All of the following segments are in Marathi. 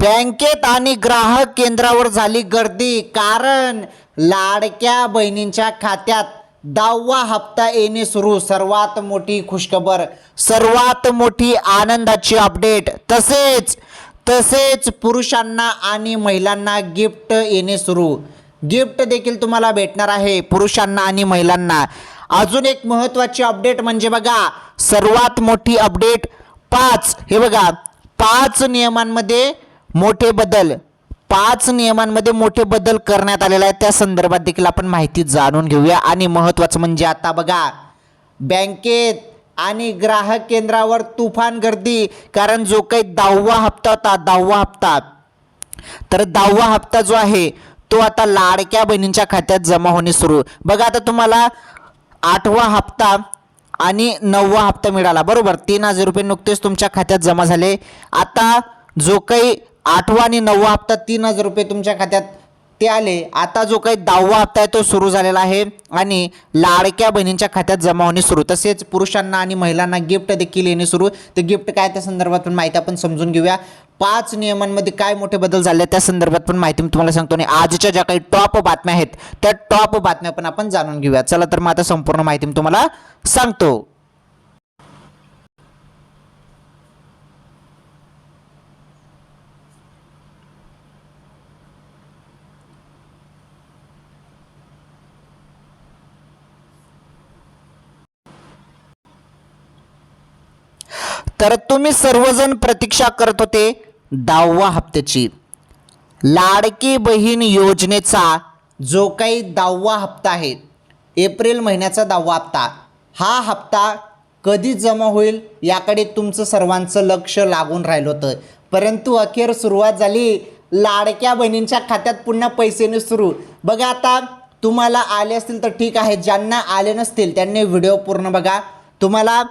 बँकेत आणि ग्राहक केंद्रावर झाली गर्दी कारण लाडक्या बहिणींच्या खात्यात दहावा हप्ता येणे सुरू. सर्वात मोठी खुशखबर सर्वात मोठी आनंदाची अपडेट. तसेच तसेच पुरुषांना आणि महिलांना गिफ्ट येणे सुरू. गिफ्ट देखील तुम्हाला भेटणार आहे पुरुषांना आणि महिलांना. अजून एक महत्त्वाची अपडेट म्हणजे बघा सर्वात मोठी अपडेट पाच. हे बघा पाच नियमांमध्ये मोठे बदल. पाच नियमांमध्ये मोठे बदल करण्यात आलेला आहे त्या संदर्भात देखील आपण माहिती जाणून घेऊया. आणि महत्त्वाचं म्हणजे आता बघा बँकेत आणि ग्राहक केंद्रावर तुफान गर्दी. कारण जो काही दहावा हप्ता होता दहावा हप्ता. तर दहावा हप्ता जो आहे तो आता लाडक्या बहिणींच्या खात्यात जमा होणे सुरू. बघा आता तुम्हाला आठवा हप्ता आणि नववा हप्ता मिळाला. बरोबर तीन हजार रुपये नुकतेच तुमच्या खात्यात जमा झाले. आता जो काही आठवा आणि नववा हप्ता तीन हजार रुपये तुमच्या खात्यात ते आले. आता जो काही दहावा हप्ता आहे तो सुरू झालेला आहे आणि लाडक्या बहिणींच्या खात्यात जमा होणे सुरू. तसेच पुरुषांना आणि महिलांना गिफ्ट देखील येणे सुरू. ते गिफ्ट काय त्या संदर्भात पण माहिती आपण समजून घेऊया. पाच नियमांमध्ये काय मोठे बदल झाले त्या संदर्भात पण माहिती मी तुम्हाला सांगतो आणि आजच्या ज्या काही टॉप बातम्या आहेत त्या टॉप बातम्या पण आपण जाणून घेऊया. चला तर मग आता संपूर्ण माहिती मी तुम्हाला सांगतो. तर तुम्ही सर्वजण प्रतीक्षा करत होते दहावा हप्त्याची. लाडकी बहीण योजनेचा जो काही दहावा हप्ता आहे एप्रिल महिन्याचा दहावा हप्ता हा हप्ता कधी जमा होईल याकडे तुमचं सर्वांचं लक्ष लागून राहिलं होतं. परंतु अखेर सुरुवात झाली. लाडक्या बहिणींच्या खात्यात पुन्हा पैसे सुरू. बघा आता तुम्हाला आले असतील तर ठीक आहे. ज्यांना आले नसतील त्यांनी व्हिडिओ पूर्ण बघा. तुम्हाला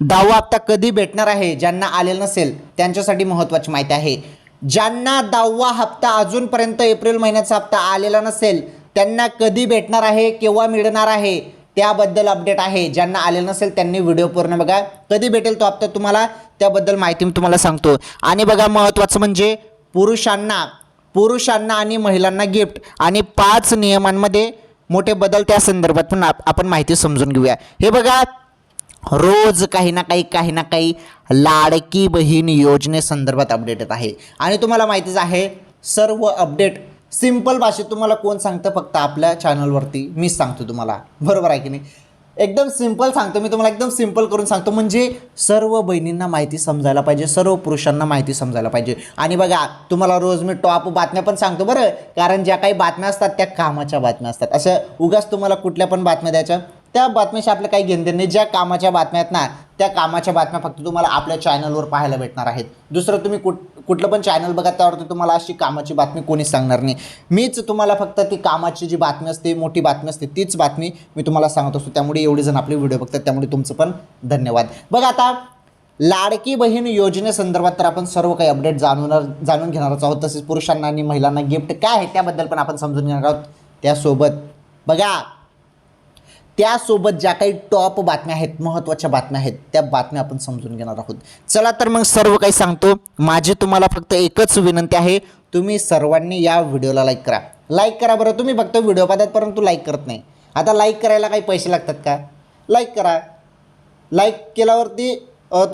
दहावा हप्ता कधी भेटणार आहे ज्यांना आलेलं नसेल त्यांच्यासाठी महत्त्वाची माहिती आहे. ज्यांना दहावा हप्ता अजूनपर्यंत एप्रिल महिन्याचा हप्ता आलेला नसेल त्यांना कधी भेटणार आहे केव्हा मिळणार आहे त्याबद्दल अपडेट आहे. ज्यांना आलेलं नसेल त्यांनी व्हिडिओ पूर्ण बघा. कधी भेटेल तो हप्ता तुम्हाला त्याबद्दल माहिती मी तुम्हाला सांगतो. आणि बघा महत्त्वाचं म्हणजे पुरुषांना पुरुषांना आणि महिलांना गिफ्ट. आणि पाच नियमांमध्ये मोठे बदल त्या संदर्भात पण आपण माहिती समजून घेऊया. हे बघा रोज काही ना काही काही ना काही लाडकी बहीण योजनेसंदर्भात अपडेट येत आहे. आणि तुम्हाला माहितीच आहे सर्व अपडेट सिंपल भाषेत तुम्हाला कोण सांगतं? फक्त आपल्या चॅनलवरती मीच सांगतो तुम्हाला. बरोबर आहे की नाही? एकदम सिंपल सांगतो मी तुम्हाला एकदम सिंपल करून सांगतो. म्हणजे सर्व बहिणींना माहिती समजायला पाहिजे सर्व पुरुषांना माहिती समजायला पाहिजे. आणि बघा तुम्हाला रोज मी टॉप बातम्या पण सांगतो बरं. कारण ज्या काही बातम्या असतात त्या कामाच्या बातम्या असतात. असं उगाच तुम्हाला कुठल्या पण बातम्या द्यायच्या त्या बातम्याशी आपलं काही घेणं नाही. ज्या कामाच्या बातम्या आहेत ना त्या कामाच्या बातम्या फक्त तुम्हाला आपल्या चॅनलवर पाहायला भेटणार आहेत. दुसरं तुम्ही कुठ कुठलं पण चॅनल बघा त्यावरती तुम्हाला अशी कामाची बातमी कोणीच सांगणार नाही. मीच तुम्हाला फक्त ती कामाची जी बातमी असते मोठी बातमी असते तीच बातमी मी तुम्हाला सांगत असतो. त्यामुळे एवढे जण आपले व्हिडिओ बघतात त्यामुळे तुमचं पण धन्यवाद. बघा आता लाडकी बहीण योजनेसंदर्भात तर आपण सर्व काही अपडेट जाणवणार जाणून घेणारच आहोत. तसेच पुरुषांना आणि महिलांना गिफ्ट काय आहे त्याबद्दल पण आपण समजून घेणार आहोत त्यासोबत. बघा त्यासोबत ज्या काही टॉप बातम्या आहेत महत्त्वाच्या बातम्या आहेत त्या बातम्या आपण समजून घेणार आहोत. चला तर मग सर्व काही सांगतो. माझी तुम्हाला फक्त एकच विनंती आहे. तुम्ही सर्वांनी या व्हिडिओला लाईक करा. लाईक करा बरं. तुम्ही फक्त व्हिडिओ पाहतात परंतु लाईक करत नाही. आता लाईक करायला काही पैसे लागतात का? लाईक करा. लाईक केल्यावरती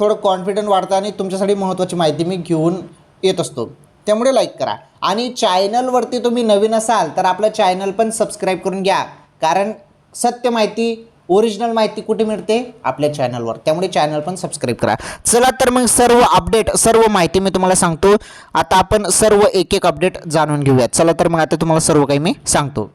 थोडं कॉन्फिडंट वाढतं आणि तुमच्यासाठी महत्त्वाची माहिती मी घेऊन येत असतो. त्यामुळे लाईक करा. आणि चॅनलवरती तुम्ही नवीन असाल तर आपलं चॅनल पण सबस्क्राईब करून घ्या. कारण सत्य माहिती ओरिजिनल माहिती कुठे मिळते? आपल्या चॅनलवर त्यामुळे चॅनल पण सबस्क्राईब करा. चला तर मग सर्व अपडेट सर्व माहिती मी तुम्हाला सांगतो. आता आपण सर्व एक एक अपडेट जाणून घेऊयात. चला तर मग आता तुम्हाला सर्व काही मी सांगतो.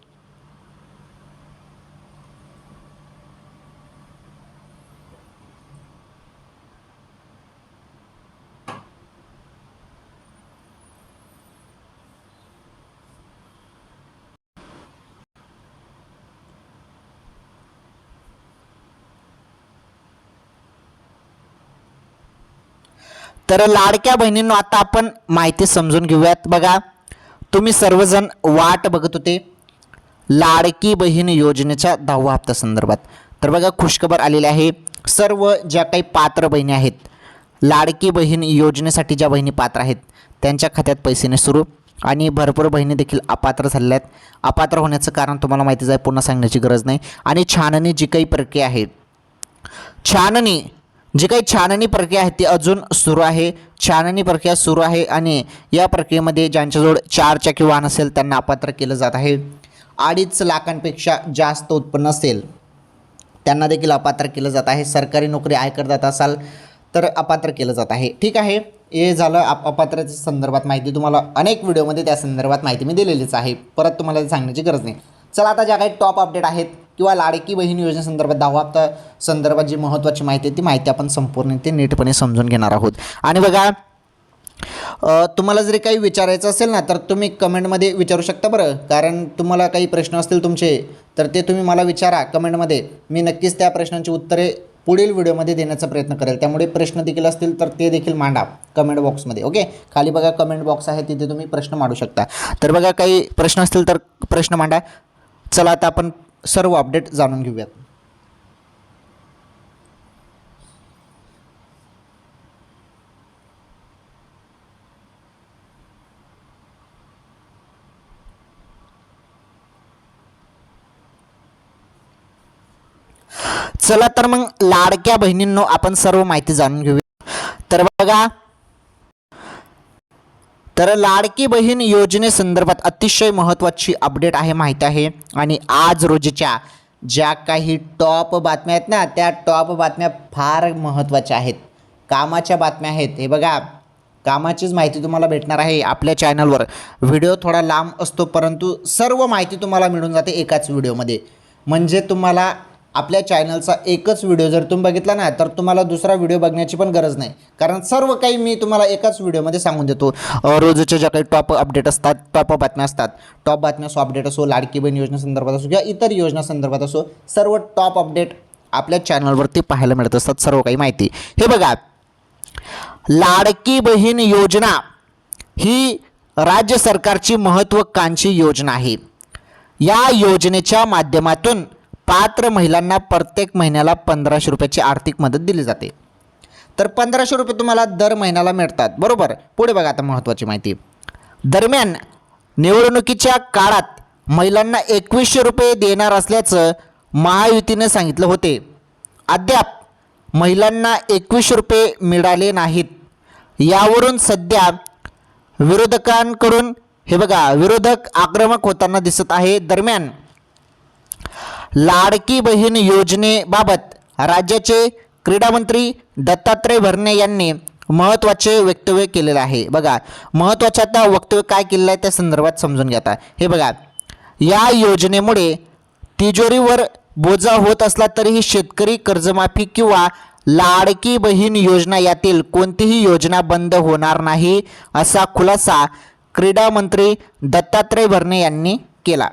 तर लाडक्या बहिणींनो आता आपण माहिती समजून घेऊयात. बघा तुम्ही सर्वजण वाट बघत होते लाडकी बहीण योजनेच्या दहावा हप्ता संदर्भात. तर बघा खुशखबर आलेली आहे. सर्व ज्या काही पात्र बहिणी आहेत लाडकी बहीण योजनेसाठी ज्या बहिणी पात्र आहेत त्यांच्या खात्यात पैसे सुरू आणि भरपूर बहिणी देखील अपात्र झालेल्या आहेत. अपात्र होण्याचं कारण तुम्हाला माहितीच आहे पुन्हा सांगण्याची गरज नाही. आणि छाननी जी काही प्रक्रिया आहे छाननी जी काही छाननी प्रक्रिया आहे ती अजून सुरू आहे. छाननी प्रक्रिया सुरू आहे आणि या प्रक्रियेमध्ये ज्यांच्याजवळ चार चाकी वाहन असेल त्यांना अपात्र केलं जात आहे. अडीच लाखांपेक्षा जास्त उत्पन्न असेल त्यांना देखील अपात्र केलं जात आहे. सरकारी नोकरी आयकर जात असाल तर अपात्र केलं जात आहे. ठीक आहे. हे झालं आप अपात्राच्या संदर्भात माहिती. तुम्हाला अनेक व्हिडिओमध्ये त्या संदर्भात माहिती मी दिलेलीच आहे. परत तुम्हाला सांगण्याची गरज नाही. चला आता ज्या काही टॉप अपडेट आहेत किंवा लाडकी बहीण योजनेसंदर्भात दहावा हप्ता संदर्भात जी महत्त्वाची माहिती आहे ती माहिती आपण संपूर्ण ते नीटपणे समजून घेणार आहोत. आणि बघा तुम्हाला जरी काही विचारायचं असेल ना तर तुम्ही कमेंटमध्ये विचारू शकता बरं. कारण तुम्हाला काही प्रश्न असतील तुमचे तर ते तुम्ही मला विचारा कमेंटमध्ये. मी नक्कीच त्या प्रश्नांची उत्तरे पुढील व्हिडिओमध्ये देण्याचा प्रयत्न करेल. त्यामुळे प्रश्न देखील असतील तर ते देखील मांडा कमेंट बॉक्समध्ये ओके? खाली बघा कमेंट बॉक्स आहे तिथे तुम्ही प्रश्न मांडू शकता. तर बघा काही प्रश्न असतील तर प्रश्न मांडा. चला आता आपण सर्व अपडेट जाणून घेऊयात. चला तर मग लाडक्या बहिणींनो आपण सर्व माहिती जाणून घेऊया. तर बघा तर लाडकी बहीण योजनेसंदर्भात अतिशय महत्त्वाची अपडेट आहे माहीत आहे. आणि आज रोजीच्या ज्या काही टॉप बातम्या आहेत ना त्या टॉप बातम्या फार महत्त्वाच्या आहेत. कामाच्या बातम्या आहेत. हे बघा कामाचीच माहिती तुम्हाला भेटणार आहे आपल्या चॅनलवर व्हिडिओ थोडा लांब असतो परंतु सर्व माहिती तुम्हाला मिळून जाते एकाच व्हिडिओमध्ये म्हणजे तुम्हाला आपल्या चॅनलचा एकच व्हिडिओ जर तुम्ही बघितला ना तर तुम्हाला दुसरा व्हिडिओ बघण्याची पण गरज नाही. कारण सर्व काही मी तुम्हाला एकाच व्हिडिओमध्ये सांगून देतो. रोजच्या ज्या काही टॉप अपडेट असतात टॉप बातम्या असतात टॉप बातम्या असो अपडेट असो लाडकी बहीण योजनेसंदर्भात असो किंवा इतर योजना संदर्भात असो सर्व टॉप अपडेट आपल्या चॅनलवरती पाहायला मिळत असतात सर्व काही माहिती. हे बघा लाडकी बहीण योजना ही राज्य सरकारची महत्त्वाकांक्षी योजना आहे. या योजनेच्या माध्यमातून पात्र महिलांना प्रत्येक महिन्याला पंधराशे रुपयाची आर्थिक मदत दिली जाते. तर पंधराशे रुपये तुम्हाला दर महिन्याला मिळतात. बरोबर? पुढे बघा आता महत्त्वाची माहिती. दरम्यान निवडणुकीच्या काळात महिलांना एकवीसशे रुपये देणार असल्याचं महायुतीने सांगितलं होते. अद्याप महिलांना एकवीसशे रुपये मिळाले नाहीत. यावरून सध्या विरोधकांकडून हे बघा विरोधक आक्रमक होताना दिसत आहे. दरम्यान लाडकी बहीण योजनेबाबत राज्याचे क्रीडामंत्री दत्तात्रय भरणे यांनी महत्त्वाचे वक्तव्य केलेलं आहे. बघा महत्त्वाचं आता वक्तव्य काय केलेलं आहे त्या संदर्भात समजून घेता. हे बघा या योजनेमुळे तिजोरीवर बोजा होत असला तरीही शेतकरी कर्जमाफी किंवा लाडकी बहीण योजना यातील कोणतीही योजना बंद होणार नाही असा खुलासा क्रीडा मंत्री दत्तात्रय भरणे यांनी केला.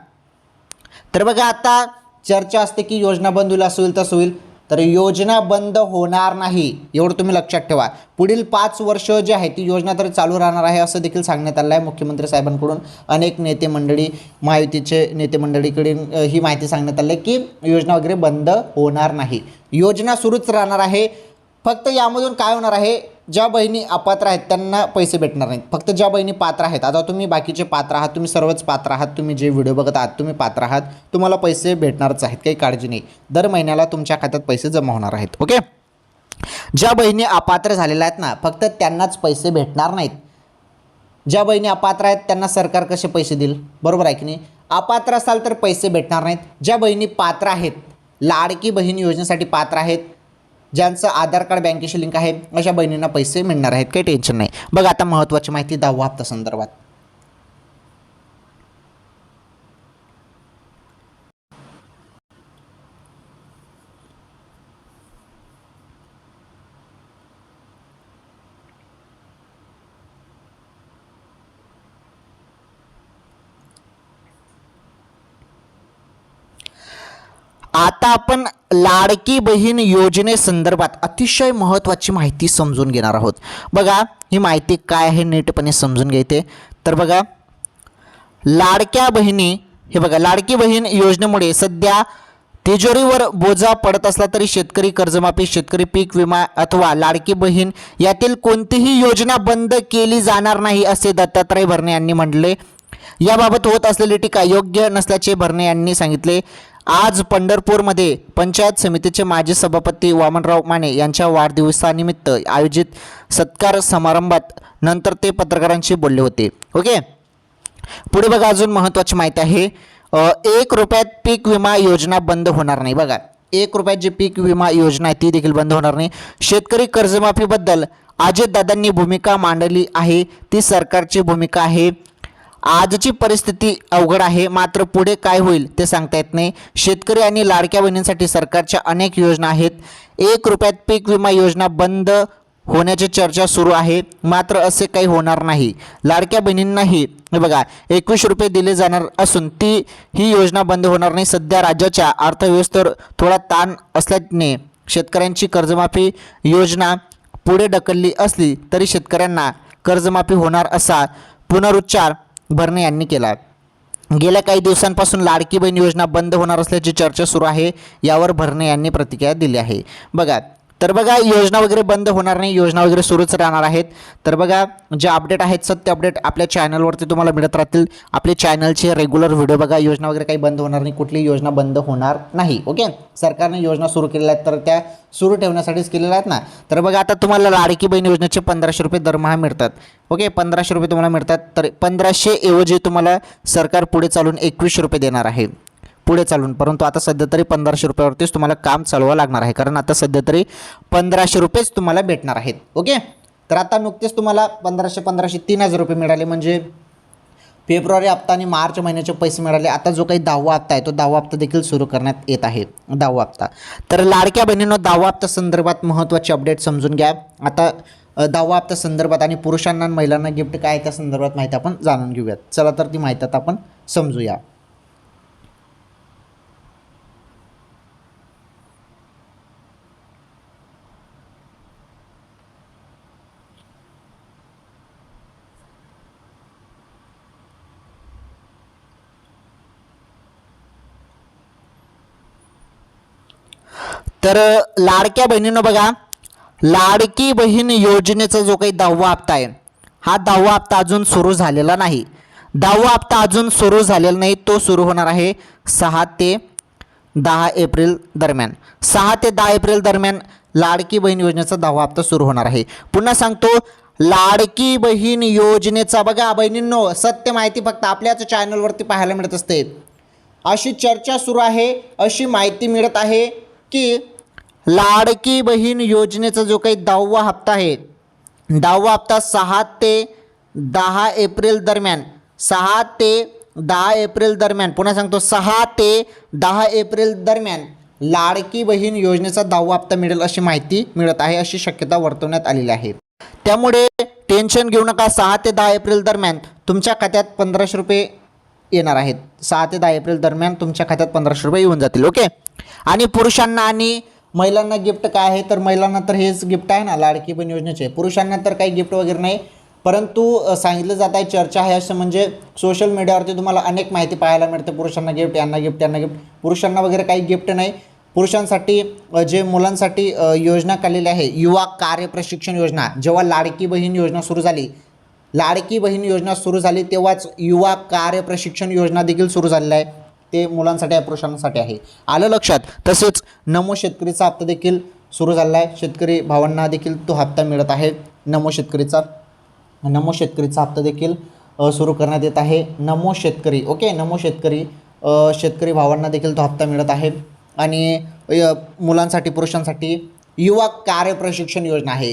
तर बघा आता चर्चा असते की योजना बंद होईल असं होईल तसं होईल. तर योजना बंद होणार नाही एवढं तुम्ही लक्षात ठेवा. पुढील पाच वर्ष जे आहे ती योजना तर चालू राहणार आहे असं देखील सांगण्यात आलं आहे मुख्यमंत्री साहेबांकडून. अनेक नेते मंडळी महायुतीचे नेते मंडळीकडून ही माहिती सांगण्यात आली आहे की योजना वगैरे बंद होणार नाही. योजना सुरूच राहणार आहे. फक्त यामधून काय होणार आहे? ज्या बहिणी अपात्र आहेत त्यांना पैसे भेटणार नाहीत. फक्त ज्या बहिणी पात्र आहेत आता तुम्ही बाकीचे पात्र आहात तुम्ही सर्वच पात्र आहात तुम्ही जे व्हिडिओ बघत आहात तुम्ही पात्र आहात तुम्हाला पैसे भेटणारच आहेत काही काळजी नाही. दर महिन्याला तुमच्या खात्यात पैसे जमा होणार आहेत ओके? ज्या बहिणी अपात्र झालेल्या आहेत ना फक्त त्यांनाच पैसे भेटणार नाहीत. ज्या बहिणी अपात्र आहेत त्यांना सरकार कसे पैसे देईल? बरोबर आहे की नाही? अपात्र असाल तर पैसे भेटणार नाहीत. ज्या बहिणी पात्र आहेत लाडकी बहीण योजनेसाठी पात्र आहेत ज्यांचं आधार कार्ड बँकेशी लिंक आहे अशा बहिणींना पैसे मिळणार आहेत. काही टेन्शन नाही. बघा आता महत्त्वाची माहिती दहावा हप्ता संदर्भात. आता आपण लाडकी बहीण योजनेसंदर्भात अतिशय महत्त्वाची माहिती समजून घेणार आहोत. बघा ही माहिती काय आहे नीटपणे समजून घ्यायचे तर बघा लाडक्या बहिणी हे बघा लाडकी बहीण योजनेमुळे सध्या तिजोरीवर बोजा पडत असला तरी शेतकरी कर्जमाफी शेतकरी पीक विमा अथवा लाडकी बहीण यातील कोणतीही योजना बंद केली जाणार नाही असे दत्तात्रय भरणे यांनी म्हटले. याबाबत होत असलेली टीका योग्य नसल्याचे भरणे यांनी सांगितले. आज पंढरपूरमध्ये पंचायत समितीचे माजी सभापती वामनराव माने यांच्या वाढदिवसानिमित्त आयोजित सत्कार समारंभात नंतर ते पत्रकारांशी बोलले होते. ओके? पुढे बघा अजून महत्त्वाची माहिती आहे. एक रुपयात पीक विमा योजना बंद होणार नाही. बघा एक रुपयात जी पीक विमा योजना आहे ती देखील बंद होणार नाही. शेतकरी कर्जमाफीबद्दल अजितदादांनी भूमिका मांडली आहे. ती सरकारची भूमिका आहे. आजची परिस्थिती अवघड आहे. मात्र पुढे काय होईल ते सांगता येत नाही. शेतकरी आणि लाडक्या बहिणींसाठी सरकारच्या अनेक योजना आहेत. एक रुपयात पीक विमा योजना बंद होण्याची चर्चा सुरू आहे. मात्र असे काही होणार नाही. लाडक्या बहिणींनाही बघा एकवीस रुपये दिले जाणार असून ती ही योजना बंद होणार नाही. सध्या राज्याच्या अर्थव्यवस्थेवर थोडा ताण असल्याने शेतकऱ्यांची कर्जमाफी योजना पुढे ढकलली असली तरी शेतकऱ्यांना कर्जमाफी होणार असा पुनरुच्चार भरणे यांनी केला. आहे गेल्या काही दिवसांपासून लाडकी बहीण योजना बंद होणार असल्याची चर्चा सुरू आहे. यावर भरणे यांनी प्रतिक्रिया दिली आहे. बघा तर बघा योजना वगैरे बंद होणार नाही. योजना वगैरे सुरूच राहणार आहेत. तर बघा जे अपडेट आहेत सत्य अपडेट आपल्या चॅनलवरती तुम्हाला मिळत राहतील. आपले चॅनलचे रेग्युलर व्हिडिओ बघा. योजना वगैरे काही बंद होणार नाही. कुठलीही योजना बंद होणार नाही. ओके सरकारने योजना सुरू केलेल्या आहेत तर त्या सुरू ठेवण्यासाठीच केलेल्या आहेत ना? तर बघा आता तुम्हाला लाडकी बहीण योजनेचे पंधराशे रुपये दरमहा मिळतात. ओके पंधराशे रुपये तुम्हाला मिळतात. तर पंधराशे ऐवजी तुम्हाला सरकार पुढे चालून एकवीसशे रुपये देणार आहे. पुढे चालून. परंतु आता सध्या तरी पंधराशे रुपयावरतीच तुम्हाला काम चालवावं लागणार आहे. कारण आता सध्या तरी पंधराशे रुपयेच तुम्हाला भेटणार आहेत. ओके? तर आता नुकतेच तुम्हाला पंधराशे पंधराशे तीन हजार रुपये मिळाले. म्हणजे फेब्रुवारी हप्ता आणि मार्च महिन्याचे पैसे मिळाले. आता जो काही दहावा हप्ता आहे तो दहावा हप्ता देखील सुरू करण्यात येत आहे. दहावा हप्ता. तर लाडक्या बहिणींनो दहावा हप्ता संदर्भात महत्त्वाचे अपडेट समजून घ्या. आता दहावा हप्ता संदर्भात आणि पुरुषांना आणि महिलांना गिफ्ट काय त्या संदर्भात माहिती आपण जाणून घेऊयात. चला तर ती माहिती आता आपण समजूया. तर लाडक्या बहिणीनं बघा लाडकी बहीण योजनेचा जो काही दहावा हप्ता आहे हा दहावा हप्ता अजून सुरू झालेला नाही. दहावा हप्ता अजून सुरू झालेला नाही तो सुरू होणार आहे सहा ते दहा एप्रिल दरम्यान. सहा ते दहा एप्रिल दरम्यान लाडकी बहीण योजनेचा दहावा हप्ता सुरू होणार आहे. पुन्हा सांगतो लाडकी बहीण योजनेचा बघा बहिणींनो सत्य माहिती फक्त आपल्याच चॅनलवरती पाहायला मिळत असते. अशी चर्चा सुरू आहे अशी माहिती मिळत आहे की लाडकी बहीण योजनेचा जो काही दहावा हप्ता आहे दहावा हप्ता सहा ते दहा एप्रिल दरम्यान सहा ते दहा एप्रिल दरम्यान पुन्हा सांगतो सहा ते दहा एप्रिल दरम्यान लाडकी बहीण योजनेचा दहावा हप्ता मिळेल अशी माहिती मिळत आहे अशी शक्यता वर्तवण्यात आलेली आहे. त्यामुळे टेन्शन घेऊ नका सहा ते दहा एप्रिल दरम्यान तुमच्या खात्यात पंधराशे रुपये येणार आहेत. सहा ते दहा एप्रिल दरम्यान तुमच्या खात्यात पंधराशे रुपये येऊन जातील ओके? आणि पुरुषांना आणि महिलांना गिफ्ट काय आहे? तर महिलांना तर हेच गिफ्ट आहे ना लाडकी बहीण योजनेचे. पुरुषांना तर काही गिफ्ट वगैरे नाही. परंतु सांगितलं जात आहे चर्चा आहे असं म्हणजे सोशल मीडियावरती तुम्हाला अनेक माहिती पाहायला मिळते. पुरुषांना गिफ्ट यांना गिफ्ट यांना गिफ्ट. पुरुषांना वगैरे काही गिफ्ट नाही. पुरुषांसाठी जे मुलांसाठी योजना काढलेली आहे युवा कार्य प्रशिक्षण योजना. जेव्हा लाडकी बहीण योजना सुरू झाली लाडकी बहीण योजना सुरू झाली तेव्हाच युवा कार्य प्रशिक्षण योजना देखील सुरू झालेला आहे. ते मुलांसाठी आहे पुरुषांसाठी आहे. आलं लक्षात? तसेच नमो शेतकरीचा हप्ता देखील सुरू झालेला आहे शेतकरी भावांना देखील तो हप्ता मिळत आहे. नमो शेतकरीचा नमो शेतकरीचा हप्ता देखील सुरू करण्यात येत आहे. नमो शेतकरी ओके? नमो शेतकरी शेतकरी भावांना देखील तो हप्ता मिळत आहे. आणि मुलांसाठी पुरुषांसाठी युवा कार्य प्रशिक्षण योजना आहे.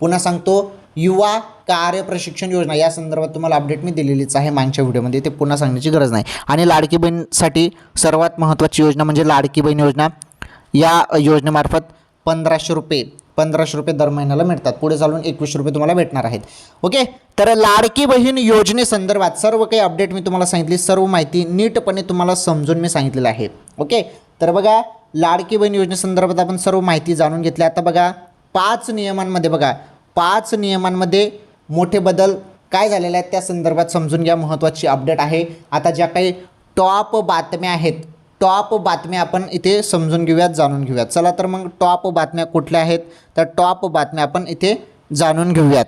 पुन्हा सांगतो युवा कार्य प्रशिक्षण योजना या संदर्भात तुम्हाला अपडेट मी दिलेलीच आहे मागच्या व्हिडिओमध्ये ते पुन्हा सांगण्याची गरज नाही. आणि लाडकी बहीणसाठी सर्वात महत्त्वाची योजना म्हणजे लाडकी बहीण योजना. या योजनेमार्फत पंधराशे रुपये पंधराशे रुपये दर महिन्याला मिळतात. पुढे चालून एकवीसशे रुपये तुम्हाला भेटणार आहेत. ओके तर लाडकी बहीण योजनेसंदर्भात सर्व काही अपडेट मी तुम्हाला सांगितली. सर्व माहिती नीटपणे तुम्हाला समजून मी सांगितलेलं आहे. ओके तर बघा लाडकी बहीण योजनेसंदर्भात आपण सर्व माहिती जाणून घेतली. आता बघा पाच नियमांमध्ये बघा. पाच नियमांमध्ये मोठे बदल काय झालेले आहेत त्या संदर्भात समजून घ्या. महत्त्वाची अपडेट आहे. आता ज्या काही टॉप बातम्या आहेत टॉप बातम्या आपण इथे समजून घेऊयात जाणून घेऊयात. चला तर मग टॉप बातम्या कुठल्या आहेत? तर टॉप बातम्या आपण इथे जाणून घेऊयात.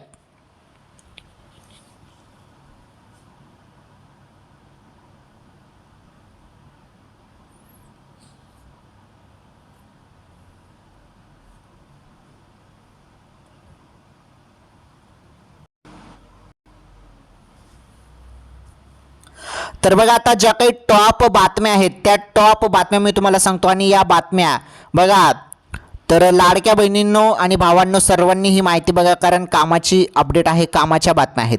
तर बघा आता ज्या काही टॉप बातम्या आहेत त्या टॉप बातम्या मी तुम्हाला सांगतो आणि या बातम्या बघा. तर लाडक्या बहिणींनो आणि भावांनो सर्वांनी ही माहिती बघा कारण कामाची अपडेट आहे कामाच्या बातम्या आहेत.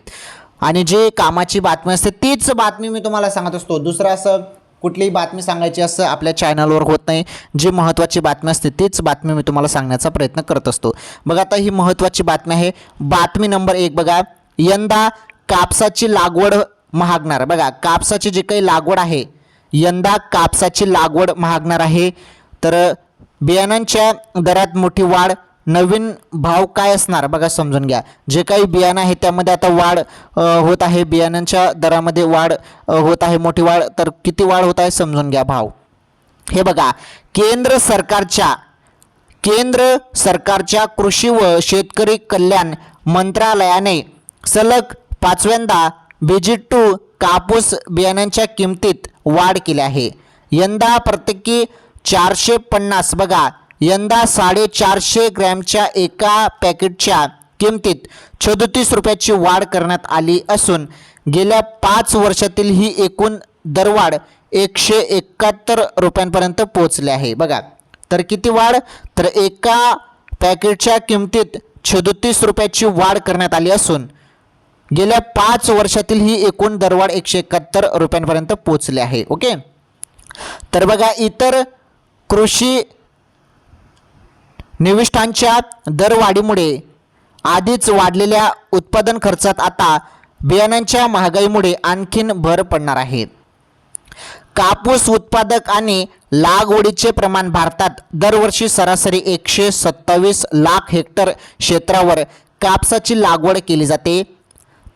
आणि जे कामाची बातमी असते तीच बातमी मी तुम्हाला सांगत असतो. दुसरं असं कुठलीही बातमी सांगायची असं आपल्या चॅनलवर होत नाही. जी महत्त्वाची बातमी असते तीच बातमी मी तुम्हाला सांगण्याचा प्रयत्न करत असतो. बघा आता ही महत्त्वाची बातमी आहे. बातमी नंबर एक बघा. यंदा कापसाची लागवड महागणार बघा कापसाची जी काही लागवड आहे यंदा कापसाची लागवड महागणार आहे. तर बियाणांच्या दरात मोठी वाढ नवीन भाव काय असणार? बघा समजून घ्या. जे काही बियाणं आहे त्यामध्ये आता वाढ होत आहे. बियाणांच्या दरामध्ये वाढ होत आहे मोठी वाढ. तर किती वाढ होत आहे समजून घ्या भाव. हे बघा केंद्र सरकारच्या केंद्र सरकारच्या कृषी व शेतकरी कल्याण मंत्रालयाने सलग पाचव्यांदा टू कापूस बियाण्यांच्या किमतीत वाढ केली आहे. यंदा प्रत्येकी चारशे पन्नास बघा. यंदा साडेचारशे ग्रॅमच्या एका पॅकेटच्या किमतीत सदोतीस रुपयाची वाढ करण्यात आली असून गेल्या पाच वर्षातील ही एकूण दरवाढ एकशे एकाहत्तर रुपयांपर्यंत पोहोचली आहे. बघा. तर किती वाढ? तर एका पॅकेटच्या किमतीत सदोतीस रुपयाची वाढ करण्यात आली असून गेल्या पाच वर्षातील ही एकूण दरवाढ एकशे एकाहत्तर रुपयांपर्यंत पोचले आहे ओके? तर बघा इतर कृषी निविष्ठांच्या दरवाढीमुळे आधीच वाढलेल्या उत्पादन खर्चात आता बियाण्यांच्या महागाईमुळे आणखीन भर पडणार आहे. कापूस उत्पादक आणि लागवडीचे प्रमाण भारतात दरवर्षी सरासरी एकशे सत्तावीस लाख हेक्टर क्षेत्रावर कापसाची लागवड केली जाते.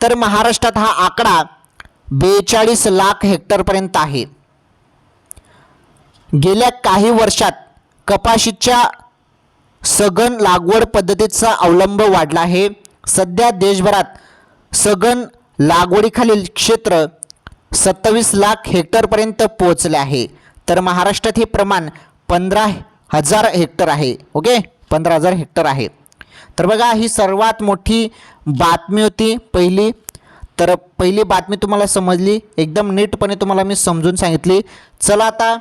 तर महाराष्ट्रात हा आकडा बेचाळीस लाख हेक्टरपर्यंत आहे. गेल्या काही वर्षात कपाशीच्या सघन लागवड पद्धतीचा अवलंब वाढला आहे. सध्या देशभरात सघन लागवडीखालील क्षेत्र सत्तावीस लाख हेक्टरपर्यंत पोहोचले आहे. तर महाराष्ट्रात हे प्रमाण पंधरा हजार हेक्टर आहे. ओके? पंधरा हजार हेक्टर आहे. तर बघा ही सर्वात मोठी बातमी होती पहिली. तर पहिली बातमी तुम्हाला समजली. एकदम नीटपणे तुम्हाला मी समजून सांगितली. चला आता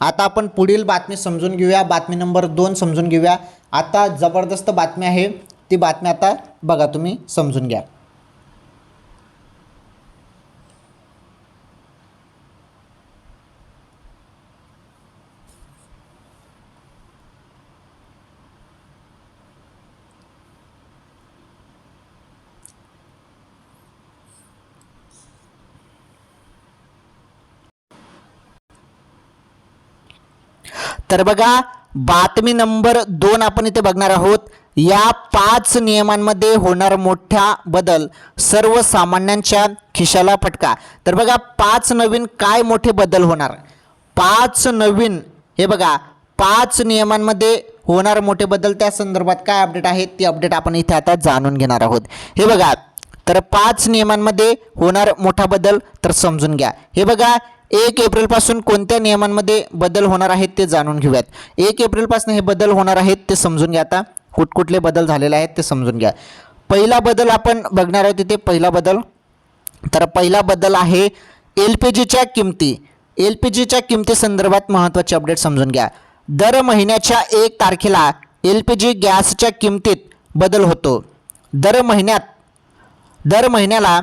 आता आपण पुढील बातमी समजून घेऊया. बातमी नंबर दोन समजून घेऊया. आता जबरदस्त बातमी आहे. ती बातमी आता बघा तुम्ही समजून घ्या. तर बघा बातमी नंबर दोन आपण इथे बघणार आहोत. या पाच नियमांमध्ये होणार मोठा बदल. सर्वसामान्यांच्या खिशाला फटका. तर बघा पाच नवीन काय मोठे बदल होणार? पाच नवीन हे बघा पाच नियमांमध्ये होणार मोठे बदल. त्या संदर्भात काय अपडेट आहे? ती अपडेट आपण इथे आता जाणून घेणार आहोत. हे बघा तर पाच नियमांमध्ये होणार मोठा बदल तर समजून घ्या. हे बघा एक एप्रिलपासून कोणत्या नियमांमध्ये बदल होणार आहेत ते जाणून घेऊयात. एक एप्रिलपासून हे बदल होणार आहेत ते समजून घ्या आता. कुठकुठले बदल झालेले आहेत ते समजून घ्या. पहिला बदल आपण बघणार आहोत तिथे पहिला बदल. तर पहिला बदल आहे एल पी जीच्या किमती. एल पी जीच्या किमती संदर्भात महत्त्वाचे अपडेट समजून घ्या. दर महिन्याच्या एक तारखेला एल पी जी गॅसच्या किमतीत बदल होतो. दर महिन्यात दर महिन्याला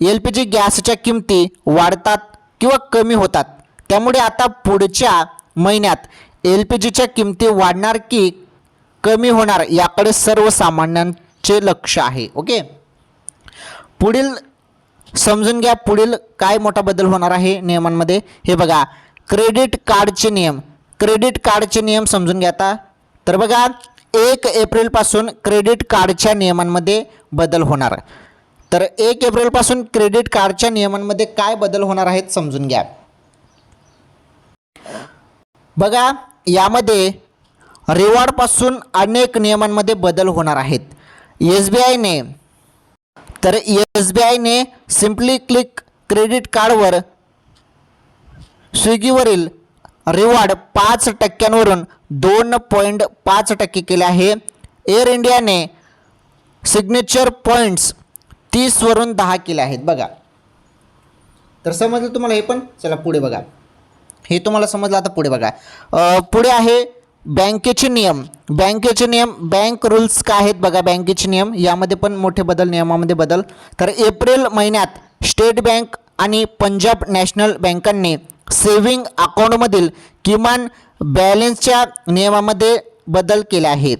एल पी जी गॅसच्या किमती वाढतात. किंवा कमी होतात. त्यामुळे आता पुढच्या महिन्यात एल पी जीच्या किमती वाढणार की कमी होणार याकडे सर्वसामान्यांचे लक्ष आहे. ओके? पुढील समजून घ्या पुढील काय मोठा बदल होणार आहे नियमांमध्ये. हे बघा क्रेडिट कार्डचे नियम. क्रेडिट कार्डचे नियम समजून घ्या आता. तर बघा एक एप्रिलपासून क्रेडिट कार्डच्या नियमांमध्ये बदल होणार. तर एक एप्रिलपासून क्रेडिट कार्डच्या नियमांमध्ये काय बदल होणार आहेत समजून घ्या. बघा यामध्ये रिवॉर्डपासून अनेक नियमांमध्ये बदल होणार आहेत. एस बी आयने तर एस बी आयने सिम्पली क्लिक क्रेडिट कार्डवर स्विगीवरील रिवॉर्ड पाच टक्क्यांवरून दोन पॉईंट पाच टक्के केले आहे. एअर इंडियाने सिग्नेचर पॉईंट्स तीसवरून दहा केले आहेत बघा. तर समजलं तुम्हाला हे पण? चला पुढे बघा. हे तुम्हाला समजलं आता पुढे बघा. पुढे आहे बँकेचे नियम. बँकेचे नियम बँक रूल्स काय आहेत बघा बँकेचे नियम. यामध्ये पण मोठे बदल नियमामध्ये बदल. तर एप्रिल महिन्यात स्टेट बँक आणि पंजाब नॅशनल बँकांनी सेव्हिंग अकाउंटमधील किमान बॅलन्सच्या नियमामध्ये बदल केले आहेत.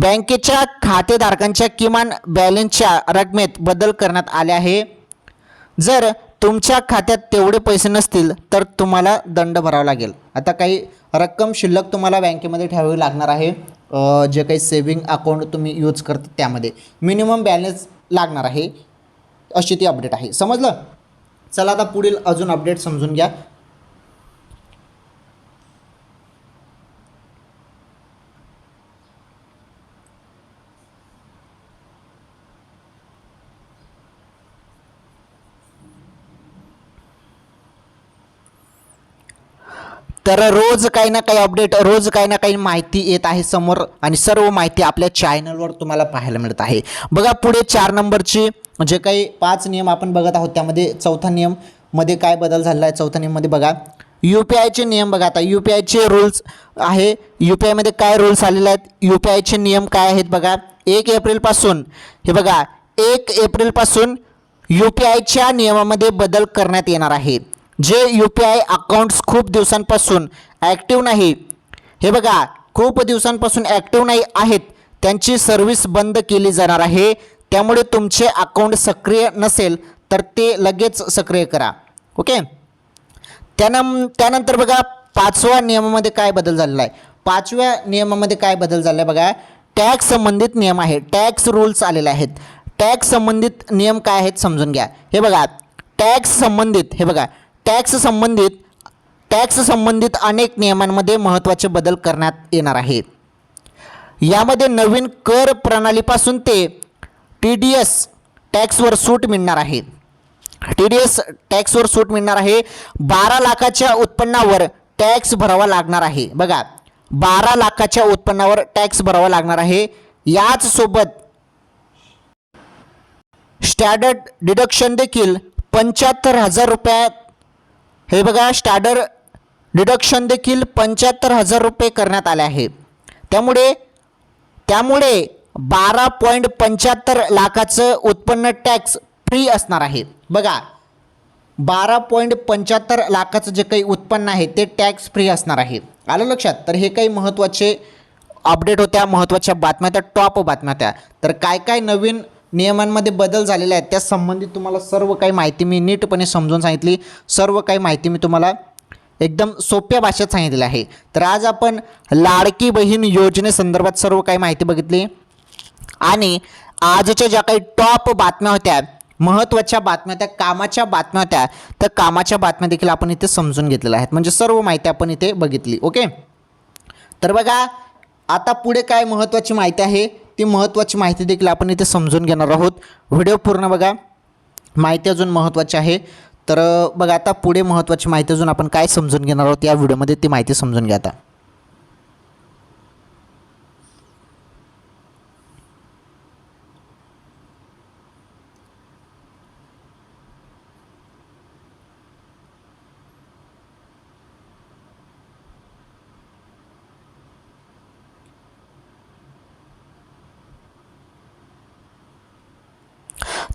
बँकेच्या खातेधारकांच्या किमान बॅलन्सच्या रकमेत बदल करण्यात आले आहे. जर तुमच्या खात्यात तेवढे पैसे नसतील तर तुम्हाला दंड भरावा लागेल. आता काही रक्कम शिल्लक तुम्हाला बँकेमध्ये ठेवावी लागणार आहे. जे काही सेविंग अकाउंट तुम्ही यूज करता त्यामध्ये. मिनिमम बॅलन्स लागणार आहे. अशी ती अपडेट आहे. समजलं? चला आता पुढील अजून अपडेट समजून घ्या. तर रोज काही ना काही अपडेट रोज काही ना काही माहिती येत आहे समोर आणि सर्व माहिती आपल्या चॅनलवर तुम्हाला पाहायला मिळत आहे. बघा पुढे चार नंबरची जे काही पाच नियम आपण बघत आहोत त्यामध्ये चौथा नियममध्ये काय बदल झालेला आहे चौथा नियममध्ये बघा. यू पी आयचे नियम बघा आता. यू पी आयचे रूल्स आहे. यू पी आयमध्ये काय रूल्स आलेले आहेत? यू पी आयचे नियम काय आहेत बघा? एक एप्रिलपासून हे बघा एक एप्रिलपासून यू पी आयच्या नियमामध्ये बदल करण्यात येणार आहे. जे यू पी आय अकाउंट्स खूप दिवसांपासून ॲक्टिव्ह नाही हे बघा खूप दिवसांपासून ॲक्टिव्ह नाही आहेत त्यांची सर्व्हिस बंद केली जाणार आहे त्यामुळे तुमचे अकाउंट सक्रिय नसेल तर ते लगेच सक्रिय करा ओके? त्यानं त्यानंतर बघा पाचव्या नियमामध्ये काय बदल झालेला आहे पाचव्या नियमामध्ये काय बदल झाला आहे बघा? टॅक्स संबंधित नियम आहे टॅक्स रूल्स आलेले आहेत. टॅक्स संबंधित नियम काय आहेत समजून घ्या. हे बघा टॅक्स संबंधित हे बघा टॅक्स संबंधित टॅक्स संबंधित अनेक नियमांमध्ये महत्त्वाचे बदल करण्यात येणार आहेत. यामध्ये नवीन कर प्रणालीपासून ते टी डी एस टॅक्सवर सूट मिळणार आहे. टी डी एस टॅक्सवर सूट मिळणार आहे. बारा लाखाच्या उत्पन्नावर टॅक्स भरावा लागणार आहे. बघा बारा लाखाच्या उत्पन्नावर टॅक्स भरावा लागणार आहे. याच सोबत स्टँडर्ड डिडक्शन देखील पंच्याहत्तर हजार रुपयात हे बघा स्टँडर्ड डिडक्शन देखील पंच्याहत्तर हजार रुपये करण्यात आले आहे. त्यामुळे त्यामुळे बारा पॉईंट पंच्याहत्तर लाखाचं उत्पन्न टॅक्स फ्री असणार आहे. बघा बारा पॉईंट पंच्याहत्तर लाखाचं जे काही उत्पन्न आहे ते टॅक्स फ्री असणार आहे. आलं लक्षात? तर हे काही महत्त्वाचे अपडेट होत्या महत्त्वाच्या बातम्या त्या टॉप बातम्या त्या तर काय काय नवीन नियमांमध्ये बदल झालेले आहेत. त्या संबंधित तुम्हाला सर्व काही माहिती मी नीटपणे समजून सांगितली. सर्व काही माहिती मी तुम्हाला एकदम सोप्या भाषेत सांगितलेलं आहे. तर आज आपण लाडकी बहीण योजनेसंदर्भात सर्व काही माहिती बघितली. आणि आजच्या ज्या काही टॉप बातम्या होत्या महत्त्वाच्या बातम्या त्या कामाच्या बातम्या होत्या त्या कामाच्या बातम्या देखील आपण इथे समजून घेतलेल्या आहेत. म्हणजे सर्व माहिती आपण इथे बघितली. ओके? तर बघा आता पुढे काय महत्त्वाची माहिती आहे? ती महत्त्वाची माहिती देखील आपण इथे समजून घेणार आहोत. व्हिडिओ पूर्ण बघा. माहिती अजून महत्त्वाची आहे. तर बघा आता पुढे महत्त्वाची माहिती अजून आपण काय समजून घेणार आहोत या व्हिडिओमध्ये ती माहिती समजून घ्या आता.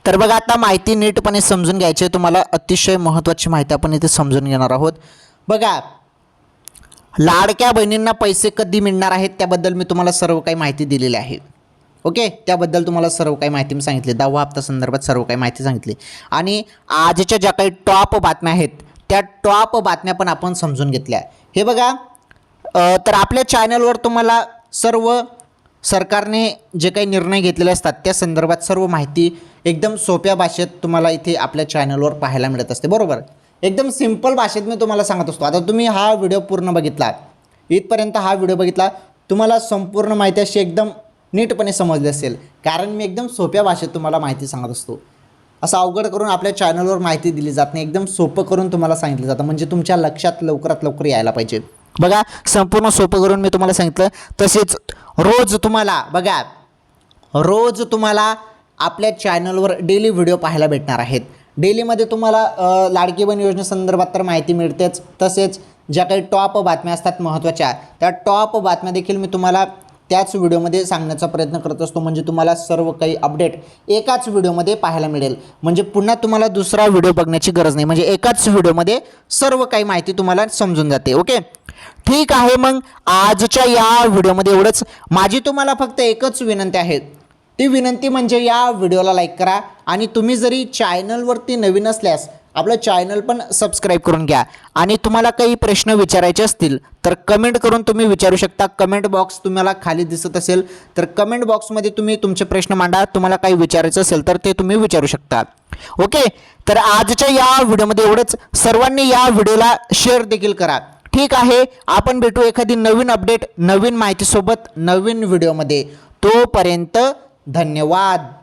तर बघा आता माहिती नीटपणे समजून घ्यायची आहे. तुम्हाला अतिशय महत्त्वाची माहिती आपण इथे समजून घेणार आहोत. बघा लाडक्या बहिणींना पैसे कधी मिळणार आहेत त्याबद्दल मी तुम्हाला सर्व काही माहिती दिलेली आहे. ओके? त्याबद्दल तुम्हाला सर्व काही माहिती मी सांगितली. दहावा हप्ता संदर्भात सर्व काही माहिती सांगितली. आणि आजच्या ज्या काही टॉप बातम्या आहेत त्या टॉप बातम्या पण आपण समजून घेतल्या. हे बघा तर आपल्या चॅनलवर तुम्हाला सर्व सरकारने जे काही निर्णय घेतलेले असतात त्या संदर्भात सर्व माहिती एकदम सोप्या भाषेत तुम्हाला इथे आपल्या चॅनलवर पाहायला मिळत असते. बरोबर? एकदम सिंपल भाषेत मी तुम्हाला सांगत असतो. आता तुम्ही हा व्हिडिओ पूर्ण बघितला. इथपर्यंत हा व्हिडिओ बघितला. तुम्हाला संपूर्ण माहिती अशी एकदम नीटपणे समजली असेल. कारण मी एकदम सोप्या भाषेत तुम्हाला माहिती सांगत असतो. असं अवघड करून आपल्या चॅनलवर माहिती दिली जात नाही. एकदम सोपं करून तुम्हाला सांगितलं जातं. म्हणजे तुमच्या लक्षात लवकरात लवकर यायला पाहिजे. बघा संपूर्ण सोपं करून मी तुम्हाला सांगितलं. तसेच रोज तुम्हाला बघा. रोज तुम्हाला आपल्या चॅनलवर डेली व्हिडिओ पाहायला भेटणार आहेत. डेलीमध्ये तुम्हाला लाडकी बहीण योजनेसंदर्भात तर माहिती मिळतेच. तसेच ज्या काही टॉप बातम्या असतात महत्त्वाच्या त्या टॉप बातम्या देखील मी तुम्हाला त्याच व्हिडिओमध्ये सांगण्याचा प्रयत्न करत असतो. म्हणजे तुम्हाला सर्व काही अपडेट एकाच व्हिडिओमध्ये पाहायला मिळेल. म्हणजे पुन्हा तुम्हाला दुसरा व्हिडिओ बघण्याची गरज नाही. म्हणजे एकाच व्हिडिओमध्ये सर्व काही माहिती तुम्हाला समजून जाते. ओके ठीक आहे मग. आजच्या या व्हिडिओमध्ये एवढंच. माझी तुम्हाला फक्त एकच विनंती आहे. ती विनंती म्हणजे या व्हिडिओला लाईक करा आणि तुम्ही जरी चॅनलवरती नवीन असल्यास आपलं चॅनल पण सबस्क्राईब करून घ्या. आणि तुम्हाला काही प्रश्न विचारायचे असतील तर कमेंट करून तुम्ही विचारू शकता. कमेंट बॉक्स तुम्हाला खाली दिसत असेल तर कमेंट बॉक्समध्ये तुम्ही तुमचे प्रश्न मांडा. तुम्हाला काही विचारायचं असेल तर ते तुम्ही विचारू शकता. ओके तर आजच्या या व्हिडिओमध्ये एवढंच. सर्वांनी या व्हिडिओला शेअर देखील करा. ठीक आहे? आपण भेटू एखादी नवीन अपडेट नवीन माहितीसोबत नवीन व्हिडिओमध्ये. तोपर्यंत धन्यवाद.